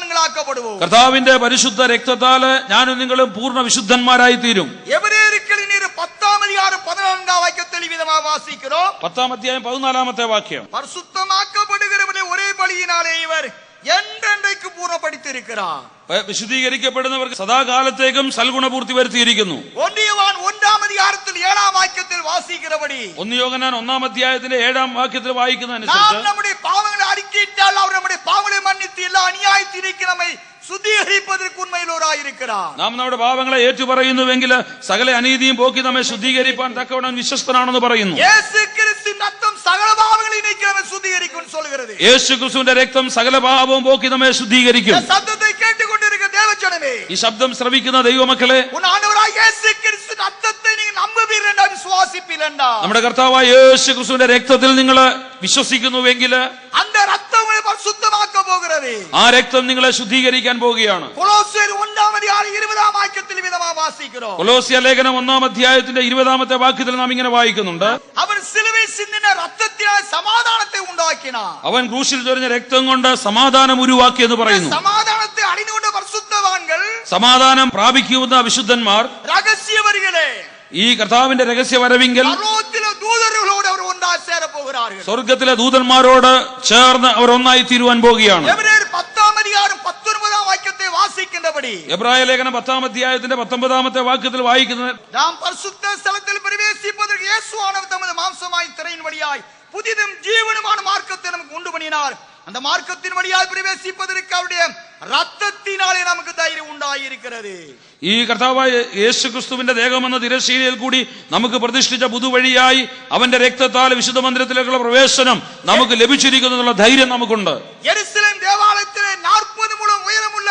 പൂർണവാൻകളാക്കപ്പെടുവോ കർത്താവിന്റെ പരിശുദ്ധ രക്തത്താൽ ഞാനും നിങ്ങളും പൂർണ വിശുദ്ധന്മാരായി തീരും. പതിനാലാമത്തെ വാക്യം. പരിശുദ്ധമാക്കപ്പെടുകിറവരുടെ ഇവർ. വിശദീകരിക്കപ്പെടുന്നവർക്ക് സദാകാലത്തേക്കും സൽഗുണപൂർത്തി വരുത്തിയിരിക്കുന്നു. ഒന്നിയവാൻ அதிகாரத்தில் ஏழாம் வாக்கியத்தில் வாசிக்கிறபடி ഒന്ന് യോഗനാൻ ഒന്നാം അധ്യായത്തിന്റെ ഏഴാം വാക്യത്തിൽ நாம் വായിക്കുന്നതനുസരിച്ച് நம்முடைய பாவங்களை அறிக்கையிட்டால் அவர் நம்முடைய பாவங்களை மன்னித்து எல்லா அநியாயத்திற்கு நம்மை சுத்திகரிப்பதற்கு உண்மையிலோராயிருக்கிறார் നാം നമ്മുടെ പാവങ്ങളെ ഏറ്റുപറയുന്നുവെങ്കിൽ സകല അനീതിയും പോക്കി നമ്മെ ശുദ്ധീകരിപ്പാൻ തക്കവണ്ണം വിശ്വസ്തനാണെന്ന് പറയുന്നു இயேசு கிறிஸ்து ரத்தம் சகல பாவங்களை நீக்கி நம்மை சுத்திகரிக்கும் சொல்கிறது യേശു ക്രിസ്തുവിന്റെ രക്തം സകല പാപവും പോക്കി നമ്മെ ശുദ്ധീകരിക്കും இந்த சத்தத்தை கேட்டுக்கொண்டிருக்க தேவஜனமே ഈ ശബ്ദം ശ്രവിക്കുന്ന ദൈവമക്കളെ உன் ஆண்டவராய் இயேசு கிறிஸ்து ரத்தத்தை நீங்க നമ്മുടെ കർത്താവായ യേശു ക്രിസ്തുവിന്റെ രക്തത്തിൽ നിങ്ങൾ വിശ്വസിക്കുന്നുവെങ്കിൽ രക്തം ആ രക്തം നിങ്ങളെ ശുദ്ധീകരിക്കാൻ പോവുകയാണ്. വാക്യത്തിൽ കൊളോസിയ ലേഖനം ഒന്നാം അധ്യായത്തിന്റെ ഇരുപതാമത്തെ വാക്യത്തിൽ നാം ഇങ്ങനെ വായിക്കുന്നുണ്ട്. അവൻ സമാധാനത്തെ അവൻ ക്രൂശിൽ ചൊരിഞ്ഞ രക്തം കൊണ്ട് സമാധാനം ഉരുവാക്കിയെന്ന് പറയുന്നു. സമാധാനത്തെ അണിഞ്ഞുകൊണ്ട് സമാധാനം പ്രാപിക്കുന്ന വിശുദ്ധന്മാർ ഈ കർത്താവിന്റെ രഹസ്യ വരവിങ്കിൽ ദൂതരുകളോട് അവർ ഒന്നായി ചേര പോകുകയാണ്. സ്വർഗത്തിലെ ദൂതന്മാരോട് ചേർന്ന് അവർ ഒന്നായി തീരുവാൻ പോകുകയാണ്. പത്താം അധികാരം വാക്യത്തെ വാസിക്കേണ്ടപടി എബ്രായ ലേഖനം പത്താം അധ്യായത്തിന്റെ പത്തൊമ്പതാമത്തെ വാക്യത്തിൽ വായിക്കുന്നത് നാം പരിശുദ്ധ സ്ഥലത്തിൽ പ്രവേശിപ്പതിൽ യേശുവാണ് മാംസമായി തിറയിൻ വഴിയായി പുതിയതും ജീവനുമാണ് മാർഗത്തെ നമുക്ക് കൊണ്ടുപണിയാൽ അന്ത മാർഗത്തിൻ വഴിയായി പ്രവേശിപ്പതിലേക്ക് അവരുടെ രക്ത അതിനാലേ നമുക്ക് ധൈര്യം ഉണ്ടായിരിക്കുന്നത്. ഈ കർത്താവായ യേശു ക്രിസ്തുവിന്റെ ദേഹമെന്ന തിരശീലയിൽ കൂടി നമുക്ക് പ്രതിഷ്ഠിച്ച പുതുവഴിയായി അവന്റെ രക്തത്താൽ വിശുദ്ധ മന്ദിരത്തിലേക്കുള്ള പ്രവേശനം നമുക്ക് ലഭിച്ചിരിക്കുന്നു എന്നുള്ള ധൈര്യം നമുക്കുണ്ട്. യെരുസലേം ദേവാലയത്തിലെ നാൽപ്പത് മുഴം ഉയരമുള്ള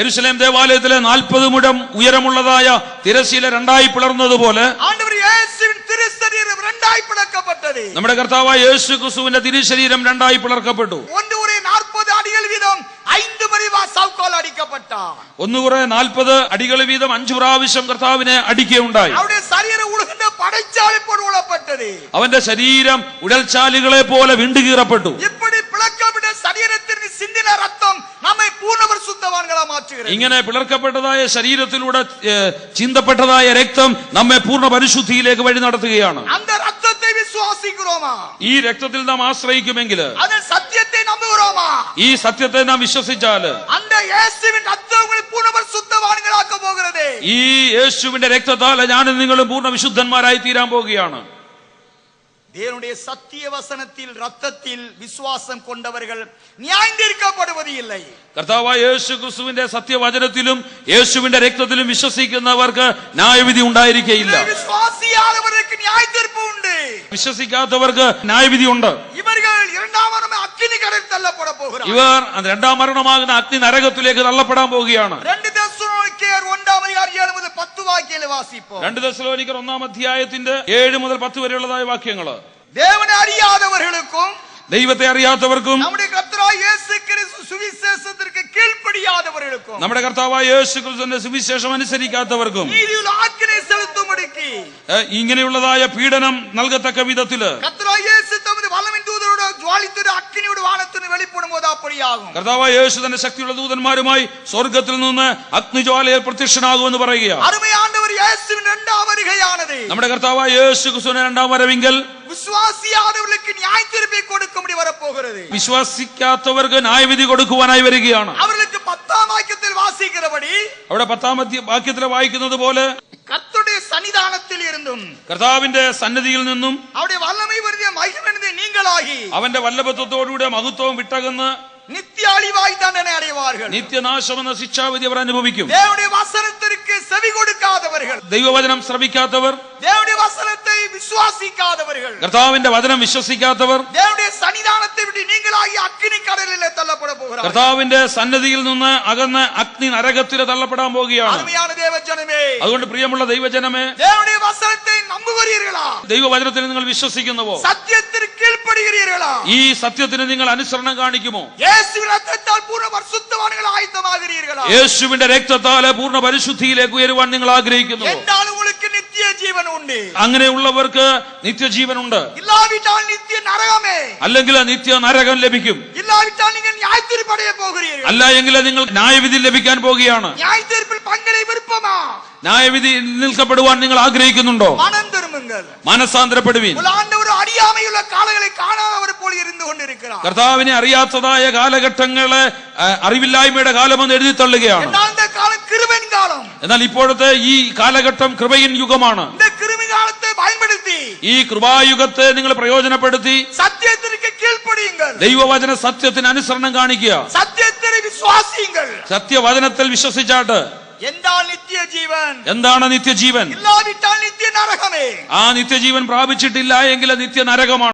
എരുസലേം ദേവാലയത്തിലെ നാൽപ്പത് മുഴം ഉയരമുള്ളതായ തിരശീല രണ്ടായി പിളർന്നതുപോലെ നമ്മുടെ കർത്താവായ യേശു ക്രിസ്തുവിന്റെ തിരുശരീരം രണ്ടായി പിളർക്കപ്പെട്ടു. சவுக்கால் அடிக்கப்பட்டார் ഒന്നുകുറെ നാൽപ്പത് അടികൾ വീതം അഞ്ചു പ്രാവശ്യം കർത്താവിനെ അടിക്കുകയുണ്ടായി அவருடைய சரீரம் உழுகின்ற படைச்சாலை போல் உழப்பட்டது അവന്റെ ശരീരം ഉടൽച്ചാലുകളെ പോലെ വിണ്ടുകീറപ്പെട്ടു இப்படி பிளக்கப்பட்ட சரீரத்திற்கு சிந்தின ரத்தம் நம்மை பூர்ணவர் சுத்தவான்களா மாற்றுகிறது ഇങ്ങനെ പിളർക്കപ്പെട്ടതായ ശരീരത്തിലൂടെ ഏ, ചിന്തപ്പെട്ടതായ രക്തം നമ്മെ പൂർണ്ണ പരിശുദ്ധിയിലേക്ക് വഴി നടത്തുകയാണ് அந்த ரத்தத்தை விசுவாசிக்கிறோமா ഈ രക്തത്തിൽ നാം ആശ്രയിക്കുമെങ്കിൽ அந்த சத்தியத்தை நம்புகிறோமா ഈ സത്യത്തെ നാം വിശ്വസിച്ചാല് அந்த இயேசுவின் ரத்தம் உங்களை பூர்ணவர் சுத்தவான்களாக்க போகிறது ഈ യേശുവിന്റെ രക്തത്താൽ ഞാനും നിങ്ങളും പൂർണ്ണ വിശുദ്ധന്മാരായി തീരാൻ പോവുകയാണ് தேவனுடைய சத்திய வசனத்தில் ரத்தத்தில் விசுவாசம் கொண்டவர்கள் நியாயந்தீர்க்கப்படுவது இல்லை കർത്താവായ യേശു ക്രിസ്തുവിന്റെ സത്യവചനത്തിലും യേശുവിന്റെ രക്തത്തിലും വിശ്വസിക്കുന്നവർക്ക് ന്യായവിധി ഉണ്ടായിരിക്കയില്ല விசுவாசியாதவர்களுக்கு நியாய தீர்ப்பு உண்டு വിശ്വസിക്കാത്തവർക്ക് ന്യായവിധി ഉണ്ട് இவர்கள் இரண்டாம் மரணம் அக்கினி கடல் தள்ளப்பட போகிறார் ഇവർ അത് രണ്ടാം മരണമാകുന്ന അഗ്നി നരകത്തിലേക്ക് തള്ളപ്പെടാൻ പോവുകയാണ് ரெண்டு பத்து வாக்கியில வாசிப்போம் രണ്ട് ദശലോനിക്കർ ഒന്നാം അധ്യായത്തിന്റെ ഏഴ് മുതൽ പത്ത് വരെയുള്ളതായ വാക്യങ്ങള് தேவனை அறியாதவர்களுக்கும் ദൈവത്തെ അറിയാത്തവർക്കും நம்முடைய கர்த்தராய் இயேசு கிறிஸ்து சுவிசேஷத்திற்கு கீழ்ப்படியாதவர்களுக்கும் നമ്മുടെ കർത്താവായ യേശു ക്രിസ്തുവിന്റെ സുവിശേഷം അനുസരിക്കാത്തവർക്കും நீதியுள்ள ஆக்கினை செலுத்தும்படிக்கு ഏ, ഇങ്ങനെയുള്ളതായ പീഡനം നൽകത്തക്ക വിധത്തില് அப்படியாகும் കർത്താവായ യേശു തന്റെ ശക്തിയുള്ള ദൂതന്മാരുമായി സ്വർഗത്തിൽ നിന്ന് അഗ്നിജ്വാലയിൽ പ്രത്യക്ഷനാകുമെന്ന് പറയുക அருமை ஆண்டவர் இயேசுவின் இரண்டாம் வருகையானது നമ്മുടെ കർത്താവായ യേശു ക്രിസ്തുവിന്റെ രണ്ടാം വരവിങ്കൽ விசுவாசியாதவர்களுக்கு நியாய தீர்ப்பை கொடுக்கும்படி வரப்போகிறது വിശ്വസിക്കാത്തവർക്ക് ന്യായവിധി കൊടുക്കുവാനായി വരികയാണ് அவர்களுக்கு பத்தாம் வாக்கியத்தில் வாசிக்கிறபடி അവിടെ പത്താം അധ്യ- വാക്യത്തിൽ വായിക്കുന്നത് പോലെ സന്നിധാനത്തിൽ ഇരുന്നും. കർത്താവിന്റെ സന്നിധിയിൽ നിന്നും അവിടെ വല്ലമൈ വരുതിയ മഹിമനെ നീങ്ങളാകി അവന്റെ വല്ലഭത്വത്തോടുകൂടെ മഹത്വവും വിട്ടകന്ന് നിത്യാളിവായി തന്നെ അടയുവാറുകൾ നിത്യനാശം എന്ന ശിക്ഷാവിധി അവർ അനുഭവിക്കും. ദേവന്റെ വസനത്തിற்கு ചെവി കൊടുക്കാത്തവർ ദൈവവചനം ശ്രമിക്കാത്തവർ ദേവന്റെ വസനത്തെ വിശ്വാസിക്കാത്തവർ കർത്താവിന്റെ വചനം വിശ്വസിക്കാത്തവർ ദേവന്റെ സന്നിധാനത്തെ വിട്ട് നീങ്ങളായി അഗ്നിക്കടലിലെ തള്ളപ്പെടാൻ പോകുക. കർത്താവിന്റെ സന്നിധിയിൽ നിന്ന് അകന്ന് അഗ്നി നരകത്തിൽ തള്ളപ്പെടാൻ പോകുകയാണ്. അതുകൊണ്ട് പ്രിയമുള്ള ദൈവജനമേ ദൈവവചനത്തിൽ നിങ്ങൾ വിശ്വസിക്കുന്നുവോ? സത്യത്തിന് കീഴ്പ്പെടുകീറുകളാ ഈ സത്യത്തിന് നിങ്ങൾ അനുസരണം കാണിക്കുമോ? യേശുവിന്റെ രക്തത്താലെ പൂർണ പരിശുദ്ധിയിലേക്ക് ഉയരുവാൻ നിങ്ങൾ ആഗ്രഹിക്കുന്നു നിത്യജീവനുണ്ട്. അങ്ങനെയുള്ളവർക്ക് നിത്യജീവനുണ്ട്. ഇല്ലാവിട്ടാൽ നിത്യ നരകമേ. അല്ലെങ്കിൽ നിത്യ നരകം ലഭിക്കും. ഇല്ലാവിട്ടാൽ നിങ്ങൾ ന്യായത്തിരിപ്പടയെ പോകുകയാണ് അല്ല എങ്കിൽ നിങ്ങൾ ന്യായവിധി ലഭിക്കാൻ പോകുകയാണ്. ന്യായത്തിരിപ്പിൽ പങ്കെ വിരുപ്പമാ ന്യായവിധി നിൽക്കപ്പെടുവാൻ നിങ്ങൾ ആഗ്രഹിക്കുന്നുണ്ടോ? മനം തിരുമ്പുകൾ உங்கள் ஆண்டவர் அறியாமையுள்ள காலங்களை காணாதவர் போல் இருந்து கொண்டிருக்கிறார் കർത്താവിനെ അറിയാത്തതായ കാലഘട്ടങ്ങള് ആ, അറിവില്ലായ്മയുടെ കാലമെന്ന് എഴുതി തള്ളുകയാണ് എന്നാൽ இந்த காலம் கிருபையின் காலம் എന്നാൽ ഇപ്പോഴത്തെ ഈ കാലഘട്ടം കൃപയിൻ യുഗമാണ് இந்த கிருமி காலத்தை பயன்படுத்தி ഈ കൃപായുഗത്തെ നിങ്ങൾ പ്രയോജനപ്പെടുത്തി சத்தியத்திற்கு கீழ்ப்படியுங்கள் ദൈവവചന സത്യത്തിന് അനുസരണം കാണിക്കുക சத்தியத்தை விசுவாசியுங்கள் സത്യവചനത്തിൽ വിശ്വസിച്ചാട്ട് என்றால் നിത്യജീവൻ. എന്താണ് നിത്യജീവൻ? ഇല്ലാവിട്ടാൽ നിത്യനരകമേ. ആ നിത്യജീവൻ പ്രാപിച്ചിട്ടില്ല എങ്കിൽ നിത്യനരകമാണ്.